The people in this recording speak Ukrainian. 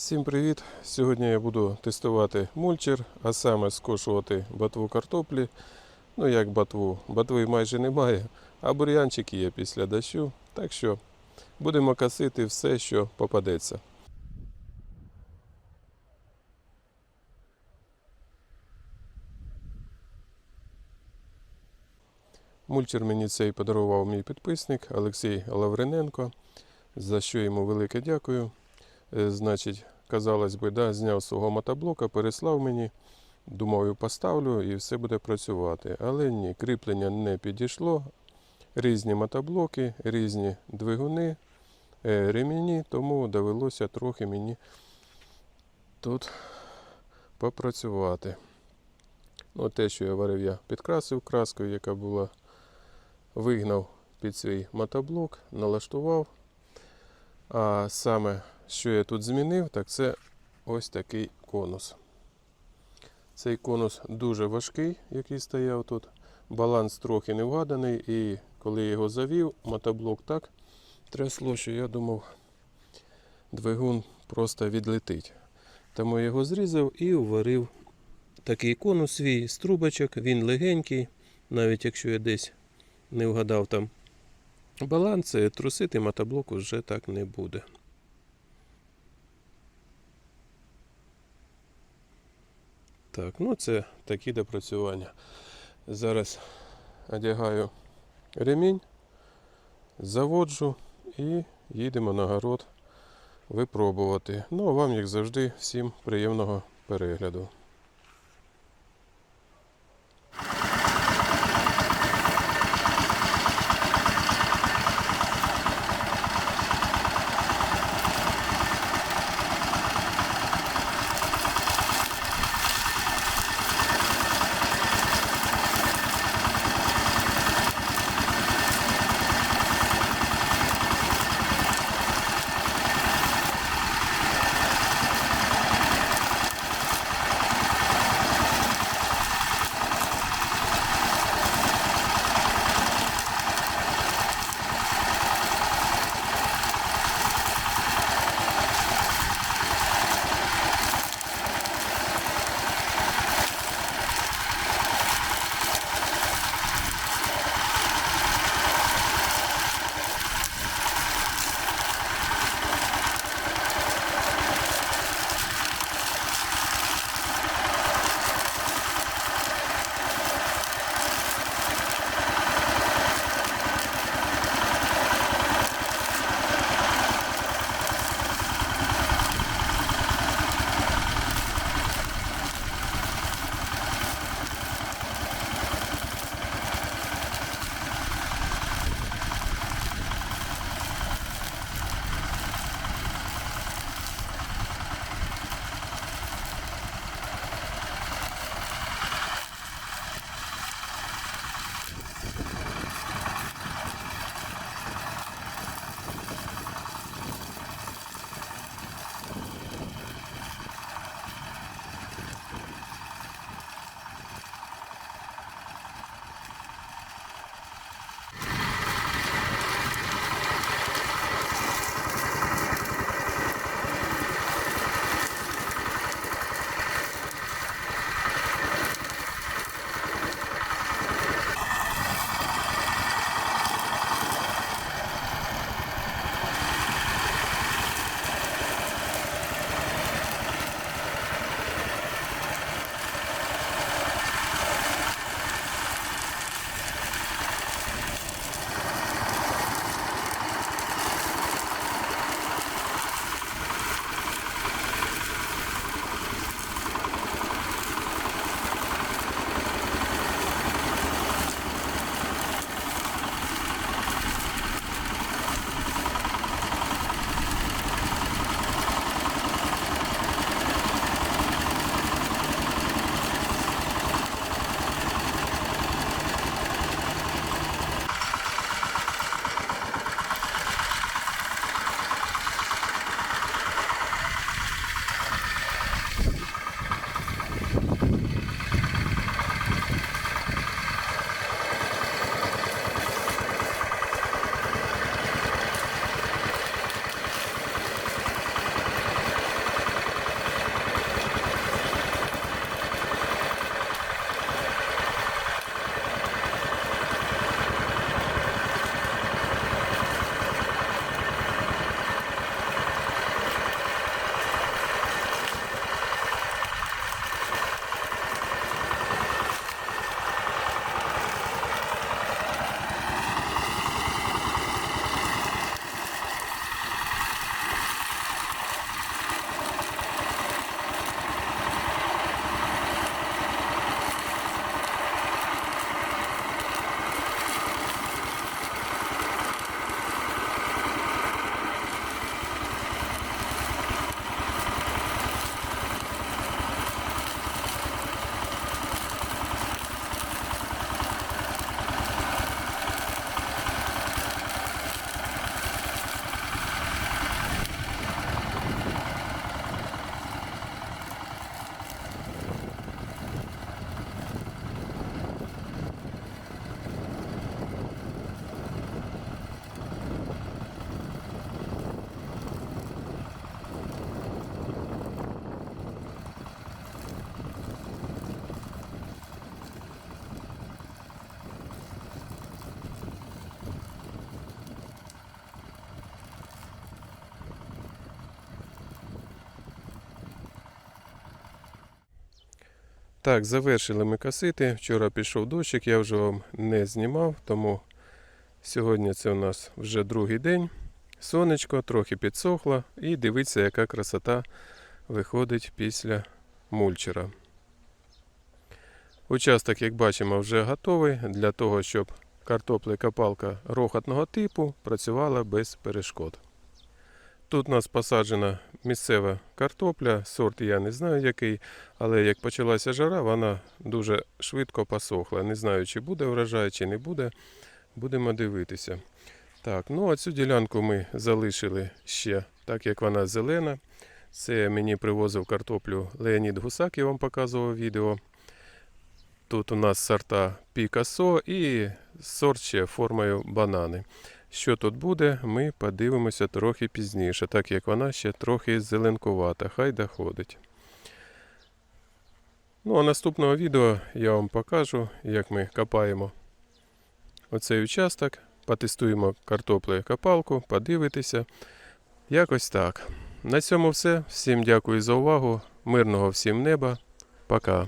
Всім привіт! Сьогодні я буду тестувати мульчер, а саме скошувати ботву картоплі. Ну як ботву, ботви майже немає, а бур'янчики є після дощу. Так що будемо косити все, що попадеться. Мульчер мені цей подарував мій підписник Олексій Лавриненко, за що йому велике дякую. Е, Значить, казалось би, да, зняв свого мотоблока, переслав мені. Думав, і поставлю і все буде працювати. Але ні, кріплення не підійшло. Різні мотоблоки, різні двигуни, е, ремені, тому довелося трохи мені тут попрацювати. Ну, те, що я варив, я підкрасив краскою, яка була, вигнав під свій мотоблок, налаштував. А саме, що я тут змінив, так це ось такий конус. Цей конус дуже важкий, який стояв тут. Баланс трохи не вгаданий, і коли я його завів, мотоблок так трясло, що я думав, двигун просто відлетить. Тому я його зрізав і уварив такий конус свій з трубочок. Він легенький, навіть якщо я десь не вгадав там баланс, е, трусити мотоблок вже так не буде. Так, ну це такі допрацювання. Зараз одягаю ремінь, заводжу і їдемо на город випробувати. Ну, а вам, як завжди, всім приємного перегляду. Так, завершили ми косити. Вчора пішов дощик, я вже вам не знімав, тому сьогодні це у нас вже другий день. Сонечко трохи підсохло і дивіться, яка красота виходить після мульчера. Участок, як бачимо, вже готовий для того, щоб картопля-копалка рохотного типу працювала без перешкод. Тут у нас посаджена місцева картопля, сорт я не знаю який, але як почалася жара, вона дуже швидко посохла. Не знаю, чи буде врожай, чи не буде. Будемо дивитися. Так, ну а цю ділянку ми залишили ще, так як вона зелена. Це мені привозив картоплю Леонід Гусак, я вам показував відео. Тут у нас сорта Пікасо і сорт ще формою банани. Що тут буде, ми подивимося трохи пізніше, так як вона ще трохи зеленкувата, хай доходить. Ну а наступного відео я вам покажу, як ми копаємо оцей участок, потестуємо картоплею копалку, подивитися. Якось так. На цьому все. Всім дякую за увагу. Мирного всім неба. Пока.